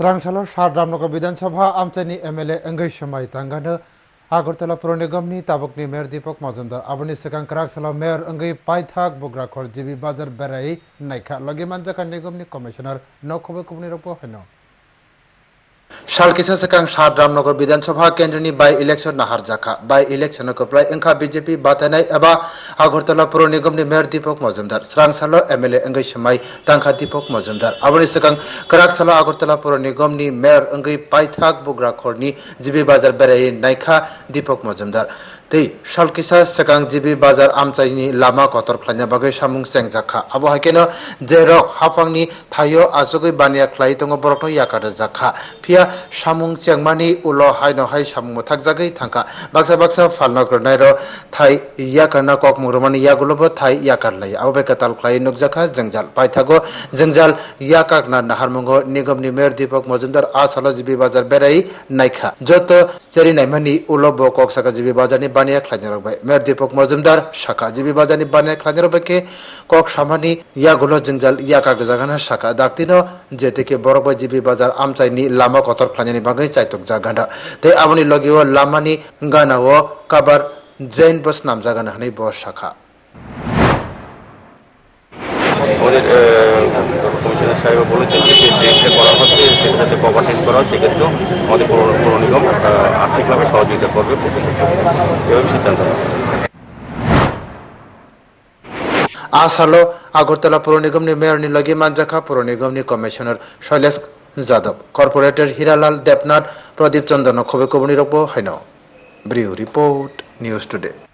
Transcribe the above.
સ્રાંગશાલો શારરામનગર વિધાનસભા આમચેની એમએલએ અંગેશ સમાઈ તાંગાને આગરતલા પૌર નિગમની તાબકની મેયર દીપક મજુમદાર આવની સકાંગ કરાકસલા મેયર અંગે પાયથાક બોગરા ખોર જીવી બાજાર બેરાઈ નાખા લગી માનજાકા નિગમની કમિશનર નખોબે કુમની રપો હનો सालकिसासकाङ सार रामनगर विधानसभा केन्द्रनि बाई इलेक्सन नाहार जाखा बाई इलेक्सनको प्राय ओंखा बीजेपी बातायनाय एबा আগরতলা পৌর নিগমनि মেয়র দীপক মজুমদার স্রাংসালো এমএলए ওंगै समाय दांखा दीपक मजुमदार आबनि सिगां कराकसाला আগরতলা পৌর নিগমनि মেয়র ओंगै पाइथाक बुग्राखरनि जिबि बाजार बेरायै नायखा दीपक मजुमदार दै सालकिसा सिगां जिबि बाजार आमचायनि लामा गतर ख्लायना बागै सामुं सेंजाखा आबो हायकेनो जेरक हाफांनि थायो आजुगै बानिया ख्लाय दङ बरकनो याकादा जाखा फिया samung chengmani ulo haino hai samung thakjagai thangka baksa baksa falna kornai ro thai yakarna kok murmani yagulobo thai yakarlai abo be katal khlai nukjaka jengjal paithago jengjal yakakna naharmungo nigomni mayor deepak mojumdar asalo jibi bazar berai naikha joto cheri naimani ulo bo kok saka jibi bazarni বানিয়া খাইনারবাই mayor Dipak Majumdar শাখা জিবি বাজানি বানিয়া খাইনারবাইকে cock সামানি ইয়াগুলো জঞ্জাল ইয়া কাগজ জাগানা শাখা দাক্তিনো যে থেকে বড়বাই জিবি বাজার আমচাইনি লামা কতর খাইনানি বাগৈ চাইতক জাগানা তে আমনি লগিও লামানি গানাও কাবার জৈন বস নাম জাগানা হানি বস শাখা হয় নিগম হয়েছে। আসালো আগরতলা পৌর নিগমনি মেয়রনি লগি মানজাখা পৌর নিগমনি কমিশনার শৈলেশ যাদব। কর্পোরেটর হীরালাল দেবনাথ প্রদীপ চন্দ্র খবে কবনি রব হাইন ব্রিউ রিপোর্ট নিউজ টুডে।